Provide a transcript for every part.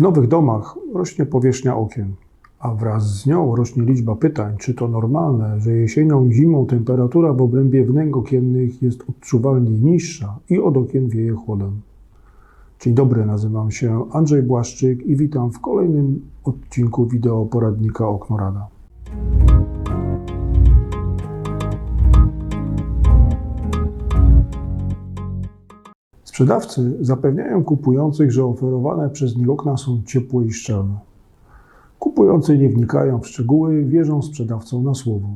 W nowych domach rośnie powierzchnia okien, a wraz z nią rośnie liczba pytań, czy to normalne, że jesienią i zimą temperatura w obrębie wnęk okiennych jest odczuwalnie niższa i od okien wieje chłodem. Dzień dobry, nazywam się Andrzej Błaszczyk i witam w kolejnym odcinku wideo poradnika Oknorada. Sprzedawcy zapewniają kupujących, że oferowane przez nich okna są ciepłe i szczelne. Kupujący nie wnikają w szczegóły, wierzą sprzedawcom na słowo.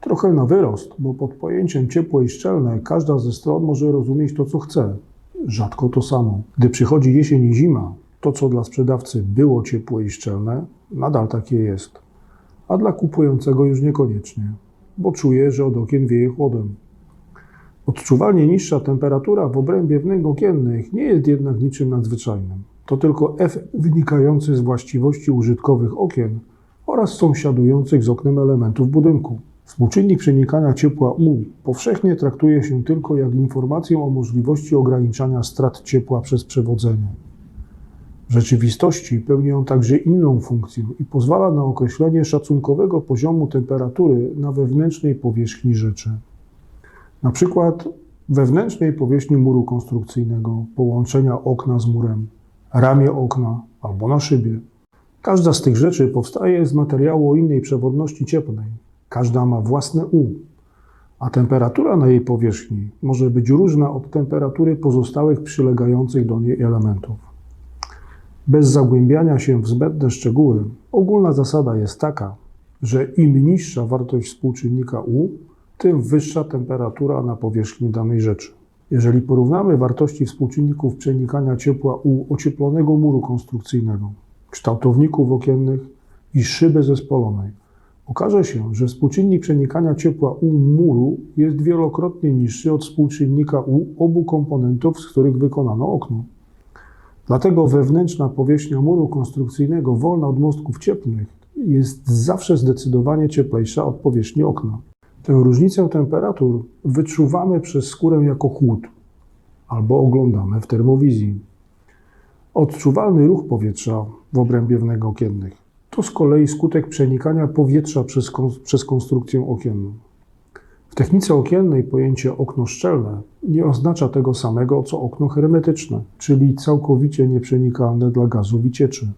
Trochę na wyrost, bo pod pojęciem ciepłe i szczelne każda ze stron może rozumieć to, co chce. Rzadko to samo. Gdy przychodzi jesień i zima, to, co dla sprzedawcy było ciepłe i szczelne, nadal takie jest. A dla kupującego już niekoniecznie, bo czuje, że od okien wieje chłodem. Odczuwalnie niższa temperatura w obrębie wnęk okiennych nie jest jednak niczym nadzwyczajnym. To tylko efekt wynikający z właściwości użytkowych okien oraz sąsiadujących z oknem elementów budynku. Współczynnik przenikania ciepła U powszechnie traktuje się tylko jak informację o możliwości ograniczania strat ciepła przez przewodzenie. W rzeczywistości pełni on także inną funkcję i pozwala na określenie szacunkowego poziomu temperatury na wewnętrznej powierzchni rzeczy. Na przykład wewnętrznej powierzchni muru konstrukcyjnego, połączenia okna z murem, ramię okna albo na szybie. Każda z tych rzeczy powstaje z materiału o innej przewodności cieplnej. Każda ma własne U, a temperatura na jej powierzchni może być różna od temperatury pozostałych przylegających do niej elementów. Bez zagłębiania się w zbędne szczegóły, ogólna zasada jest taka, że im niższa wartość współczynnika U, tym wyższa temperatura na powierzchni danej rzeczy. Jeżeli porównamy wartości współczynników przenikania ciepła u ocieplonego muru konstrukcyjnego, kształtowników okiennych i szyby zespolonej, okaże się, że współczynnik przenikania ciepła u muru jest wielokrotnie niższy od współczynnika u obu komponentów, z których wykonano okno. Dlatego wewnętrzna powierzchnia muru konstrukcyjnego wolna od mostków cieplnych jest zawsze zdecydowanie cieplejsza od powierzchni okna. Tę różnicę temperatur wyczuwamy przez skórę jako chłód albo oglądamy w termowizji. Odczuwalny ruch powietrza w obrębie wnęk okiennych to z kolei skutek przenikania powietrza przez, przez konstrukcję okienną. W technice okiennej pojęcie okno szczelne nie oznacza tego samego co okno hermetyczne, czyli całkowicie nieprzenikalne dla gazów i cieczy.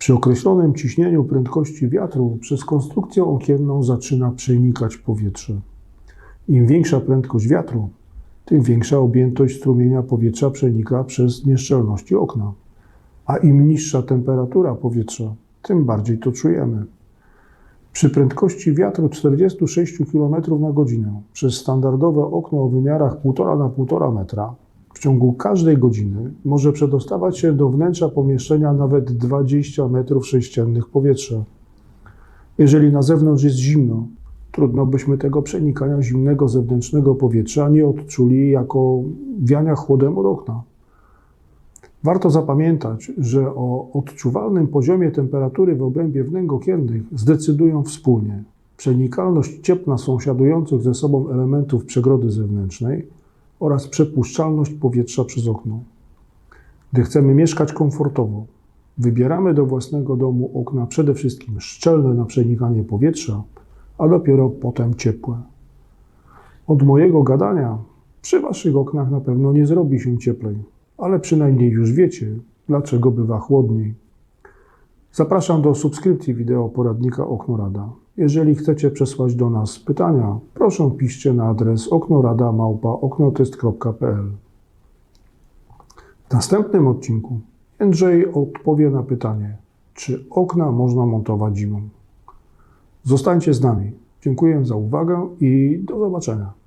Przy określonym ciśnieniu prędkości wiatru przez konstrukcję okienną zaczyna przenikać powietrze. Im większa prędkość wiatru, tym większa objętość strumienia powietrza przenika przez nieszczelności okna. A im niższa temperatura powietrza, tym bardziej to czujemy. Przy prędkości wiatru 46 km na godzinę przez standardowe okno o wymiarach 1,5 na 1,5 metra ciągu każdej godziny może przedostawać się do wnętrza pomieszczenia nawet 20 metrów sześciennych powietrza. Jeżeli na zewnątrz jest zimno, trudno byśmy tego przenikania zimnego zewnętrznego powietrza nie odczuli jako wiania chłodem od okna. Warto zapamiętać, że o odczuwalnym poziomie temperatury w obrębie wnęk okiennych zdecydują wspólnie przenikalność ciepła sąsiadujących ze sobą elementów przegrody zewnętrznej oraz przepuszczalność powietrza przez okno. Gdy chcemy mieszkać komfortowo, wybieramy do własnego domu okna przede wszystkim szczelne na przenikanie powietrza, a dopiero potem ciepłe. Od mojego gadania przy Waszych oknach na pewno nie zrobi się cieplej, ale przynajmniej już wiecie, dlaczego bywa chłodniej. Zapraszam do subskrypcji wideo poradnika Oknorada. Jeżeli chcecie przesłać do nas pytania, proszę piszcie na adres oknorada.oknotest.pl W następnym odcinku Andrzej odpowie na pytanie, czy okna można montować zimą. Zostańcie z nami. Dziękuję za uwagę i do zobaczenia.